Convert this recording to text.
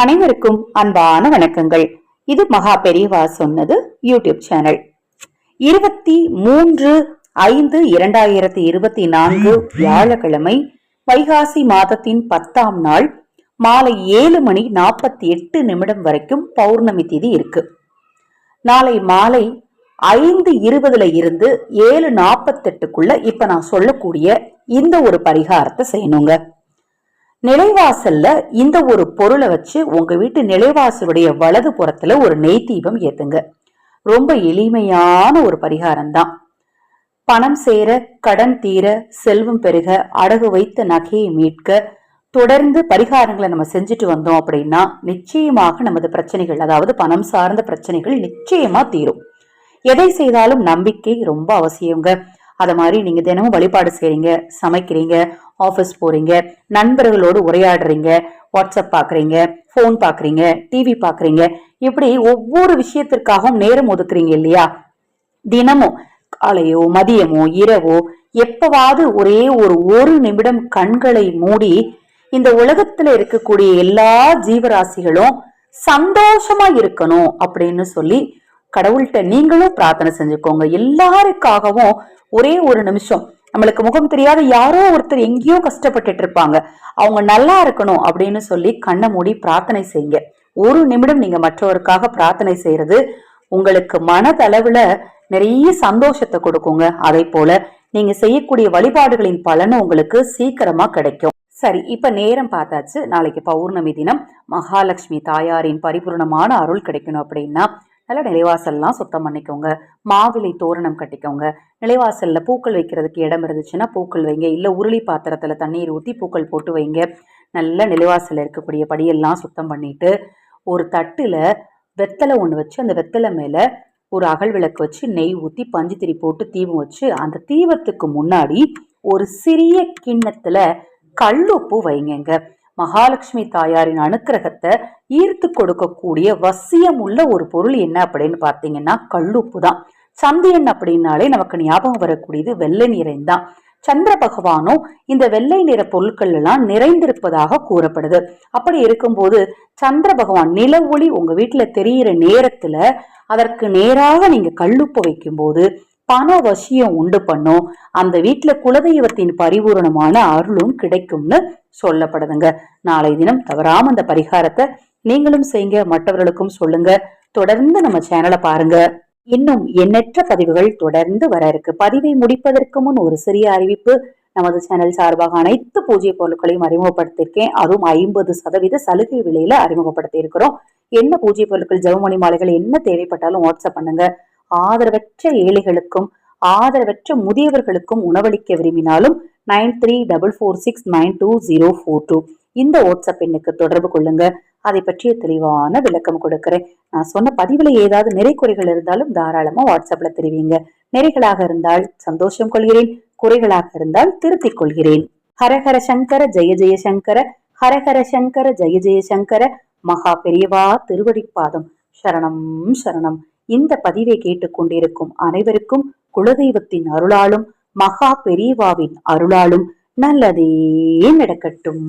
அனைவருக்கும் அன்பான வணக்கங்கள். இது மகா பெரியவா சொன்னது யூடியூப் சேனல். இருபத்தி மூன்று ஐந்து இரண்டாயிரத்தி இருபத்தி நான்கு வியாழக்கிழமை வைகாசி மாதத்தின் பத்தாம் நாள் மாலை ஏழு மணி நாற்பத்தி எட்டு நிமிடம் வரைக்கும் பௌர்ணமி திதி இருக்கு. நாளை மாலை ஐந்து இருபதுல இருந்து ஏழு நாற்பத்தெட்டுக்குள்ள இப்ப நான் சொல்லக்கூடிய இந்த ஒரு பரிகாரத்தை செய்யணுங்க. நிலைவாசல்ல இந்த ஒரு பொருளை வச்சு உங்க வீட்டு நிலைவாசலுடைய வலது புறத்துல ஒரு நெய் தீபம் ஏத்துங்க. ரொம்ப எளிமையான ஒரு பரிகாரம் தான் பணம் சேர கடன் தீர செல்வம் பெருக அடகு வைத்த நகையை மீட்க தொடர்ந்து பரிகாரங்களை நம்ம செஞ்சுட்டு வந்தோம் அப்படின்னா நிச்சயமாக நமது பிரச்சனைகள் அதாவது பணம் சார்ந்த பிரச்சனைகள் நிச்சயமா தீரும். எதை செய்தாலும் நம்பிக்கை ரொம்ப அவசியங்க அதை மாதிரி நீங்க தினமும் வழிபாடு செய்றீங்க சமைக்கிறீங்க ஆஃபீஸ் போறீங்க நண்பர்களோடு உரையாடுறீங்க வாட்ஸ்அப் பாக்குறீங்க ஃபோன் பாக்குறீங்க டிவி பாக்குறீங்க இப்படி ஒவ்வொரு விஷயத்திற்காகவும் நேரம் ஒதுக்குறீங்க இல்லையா? தினமும் காலையோ மதியமோ இரவோ எப்பவாவது ஒரே ஒரு ஒரு நிமிடம் கண்களை மூடி இந்த உலகத்துல இருக்கக்கூடிய எல்லா ஜீவராசிகளும் சந்தோஷமா இருக்கணும் அப்படின்னு சொல்லி கடவுள்கிட்ட நீங்களும் பிரார்த்தனை செஞ்சுக்கோங்க. எல்லாருக்காகவும் ஒரே ஒரு நிமிஷம். நம்மளுக்கு முகம் தெரியாத யாரோ ஒருத்தர் எங்கேயோ கஷ்டப்பட்டுட்டு இருப்பாங்க அவங்க நல்லா இருக்கணும் அப்படின்னு சொல்லி கண்ணை மூடி பிரார்த்தனை செய்யுங்க. ஒரு நிமிடம் நீங்க மற்றவருக்காக பிரார்த்தனை செய்யறது உங்களுக்கு மனதளவுல நிறைய சந்தோஷத்தை கொடுக்குங்க. அதே போல நீங்க செய்யக்கூடிய வழிபாடுகளின் பலனும் உங்களுக்கு சீக்கிரமா கிடைக்கும். சரி இப்ப நேரம் பார்த்தாச்சு. நாளைக்கு பௌர்ணமி தினம் மகாலட்சுமி தாயாரின் பரிபூர்ணமான அருள் கிடைக்கணும் அப்படின்னா நல்லா நிலைவாசல்லாம் சுத்தம் பண்ணிக்கோங்க. மாவிலை தோரணம் கட்டிக்கோங்க. நிலைவாசலில் பூக்கள் வைக்கிறதுக்கு இடம் இருந்துச்சுன்னா பூக்கள் வைங்க. இல்லை உருளி பாத்திரத்தில் தண்ணீர் ஊற்றி பூக்கள் போட்டு வைங்க. நல்ல நிலைவாசலில் இருக்கக்கூடிய படியெல்லாம் சுத்தம் பண்ணிட்டு ஒரு தட்டில் வெத்தலை ஒன்று வச்சு அந்த வெத்தலை மேலே ஒரு அகல் விளக்கு வச்சு நெய் ஊற்றி பஞ்சு திரி போட்டு தீபம் வச்சு அந்த தீபத்துக்கு முன்னாடி ஒரு சிறிய கிண்ணத்தில் கல்லுப்பு வைங்கங்க. மகாலட்சுமி தாயாரின் அனுக்கிரகத்தை ஈர்த்து கொடுக்கக்கூடிய வசியம் உள்ள ஒரு பொருள் என்ன அப்படின்னு பார்த்தீங்கன்னா கல்லுப்பு தான் சந்தியன் அப்படின்னாலே நமக்கு ஞாபகம் வரக்கூடியது வெள்ளை நிறம் தான் சந்திர பகவானும் இந்த வெள்ளை நிற பொருட்கள் எல்லாம் நிறைந்திருப்பதாக கூறப்படுது. அப்படி இருக்கும்போது சந்திர பகவான் நில ஒளி உங்க வீட்டுல தெரியிற நேரத்துல அதற்கு நேராக நீங்க கல்லுப்பு வைக்கும்போது பண வசியம் உண்டு பண்ணும். அந்த வீட்டுல குலதெய்வத்தின் பரிபூரணமான அருளும் கிடைக்கும்னு சொல்லப்படுதுங்க. நாளை தினம் தவறாம அந்த பரிகாரத்தை நீங்களும் செய்யுங்க மற்றவர்களுக்கும் சொல்லுங்க. தொடர்ந்து நம்ம சேனலை பாருங்க. இன்னும் எண்ணற்ற பதிவுகள் தொடர்ந்து வர இருக்கு. பதிவை முடிப்பதற்கு முன் ஒரு சிறிய அறிவிப்பு. நமது சேனல் சார்பாக அனைத்து பூஜை பொருட்களையும் அறிமுகப்படுத்தியிருக்கேன். அதுவும் ஐம்பது சதவீத சலுகை விலையில அறிமுகப்படுத்தி இருக்கிறோம் என்ன பூஜை பொருட்கள் ஜெவமணி மாலைகள் என்ன தேவைப்பட்டாலும் வாட்ஸ்அப் பண்ணுங்க. ஆதரவற்ற ஏழைகளுக்கும் ஆதரவற்ற முதியவர்களுக்கும் உணவளிக்க விரும்பினாலும் nine three double four six nine two zero four two இந்த வாட்ஸ்அப் எண்ணுக்கு தொடர்பு கொள்ளுங்க. அதை பற்றிய தெளிவான விளக்கம் கொடுக்கிறேன். நான் சொன்ன பதிவுல ஏதாவது நிறை குறைகள் இருந்தாலும் தாராளமா வாட்ஸ்அப்ல தெரிவிங்க. நிறைகளாக இருந்தால் சந்தோஷம் கொள்கிறேன். குறைகளாக இருந்தால் திருத்திக் கொள்கிறேன். ஹரஹர சங்கர ஜெய ஜெய சங்கர. ஹரஹர சங்கர ஜெய ஜெய சங்கர. மகா பெரியவா திருவடிப்பாதம். சரணம் சரணம். இந்த பதிவை கேட்டுக்கொண்டிருக்கும் அனைவருக்கும் குலதெய்வத்தின் அருளாலும் மகா பெரியவாவின் அருளாலும் நல்லதே நடக்கட்டும்.